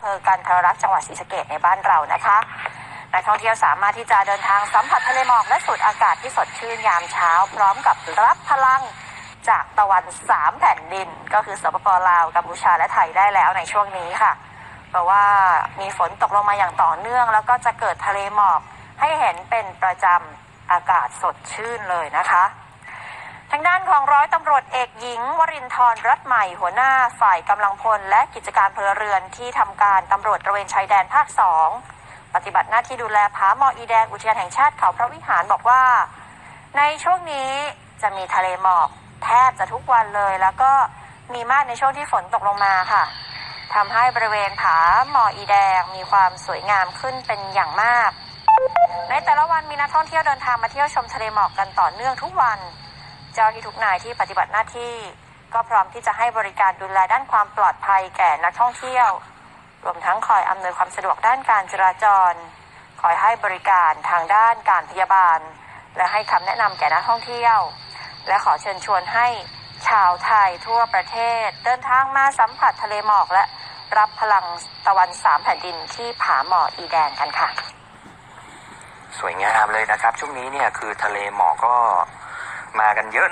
ำเภอกันทรลักษณ์จังหวัดศรีสะเกดในบ้านเรานะคะนักท่องเที่ยวสามารถที่จะเดินทางสัมผัสทะเลหมอกและสูดอากาศที่สดชื่นยามเช้า พร้อมกับรับพลังจากตะวันสามแผ่นดิน ก็คือสปปลาวกัมพูชาและไทยได้แล้วในช่วงนี้ค่ะ เพราะว่ามีฝนตกลงมาอย่างต่อเนื่อง แล้วก็จะเกิดทะเลหมอกให้เห็นเป็นประจำอากาศสดชื่นเลยนะคะ ทางด้านของร้อยตำรวจเอกหญิง วรินทร์รัตใหม่ หัวหน้าฝ่ายกำลังพล และกิจการพลเรือนที่ทำการตำรวจตระเวนชายแดนภาคสองปฏิบัติหน้าที่ดูแลผาหมออีแดงอุทยานแห่งชาติเขาพระวิหารบอกว่า ในช่วงนี้จะมีทะเลหมอก แทบจะทุกวันเลย แล้วก็มีมากในช่วงที่ฝนตกลงมาค่ะทำให้บริเวณผาหมออีแดงมีความสวยงามขึ้นเป็นอย่างมาก ในแต่ละวันมีนักท่องเที่ยวเดินทางมาเที่ยวชมทะเลหมอกกันต่อเนื่องทุกวัน เจ้าที่ทุกนายที่ปฏิบัติหน้าที่ ก็พร้อมที่จะให้บริการดูแลด้านความปลอดภัยแก่นักท่องเที่ยว รวมทั้งคอยอำนวยความสะดวกด้านการจราจร คอยให้บริการทางด้านการพยาบาล และให้คำแนะนำแก่นักท่องเที่ยว และขอเชิญชวนให้ชาวไทยทั่วประเทศ เดินทางมาสัมผัสทะเลหมอกและรับพลังตะวันสามแผ่นดินที่ผาหมออีแดงกันค่ะ สวยงามเลยนะครับ ช่วงนี้เนี่ยคือทะเลหมอกก็ mà gành giới nổi